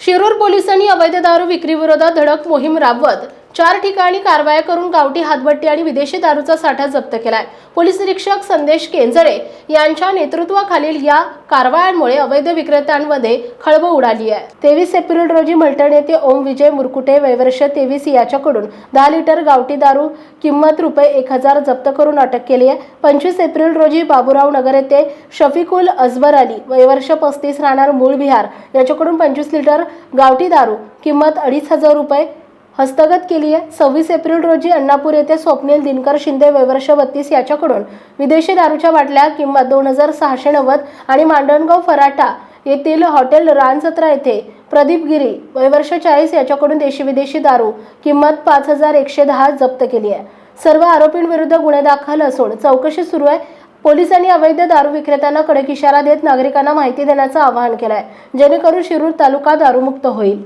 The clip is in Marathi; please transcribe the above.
शिरूर पोलिसांनी अवैध दारू विक्रीविरोधात धडक मोहीम राबवत चार ठिकाणी कारवाया करून गावठी हातभट्टी आणि विदेशी दारूचा साठा जप्त केलाय. पोलीस निरीक्षक संदेश केंजळे यांच्या नेतृत्वाखालील या कारवायांमुळे अवैध विक्रेत्यांमध्ये खळबळ उडाली आहे. तेवीस एप्रिल रोजी मलटण येथे ओम विजय मुरकुटे वैवर्ष तेवीस याच्याकडून दहा लिटर गावठी दारू किंमत रुपये एक हजार जप्त करून अटक केली आहे. पंचवीस एप्रिल रोजी बाबुराव नगर येथे शफिकुल अजबर अली वयवर्ष पस्तीस राहणार मूळ बिहार याच्याकडून पंचवीस लिटर गावठी दारू किंमत अडीच हजार रुपये हस्तगत केली आहे. सव्वीस एप्रिल रोजी अण्णापूर येथे स्वप्नील दिनकर शिंदे वैवर्ष बत्तीस याच्याकडून विदेशी दारूच्या बाटल्या किंमत दोन हजार सहाशे नव्वद आणि मांडणगाव फराटा येथील हॉटेल रानसत्रा येथे प्रदीप गिरी वयवर्ष चाळीस याच्याकडून देशी विदेशी दारू किंमत पाच हजार एकशे दहा जप्त केली आहे. सर्व आरोपींविरुद्ध गुन्हे दाखल असून चौकशी सुरू आहे. पोलिसांनी अवैध दारू विक्रेत्यांना कडक इशारा देत नागरिकांना माहिती देण्याचं आवाहन केलं आहे जेणेकरून शिरूर तालुका दारूमुक्त होईल.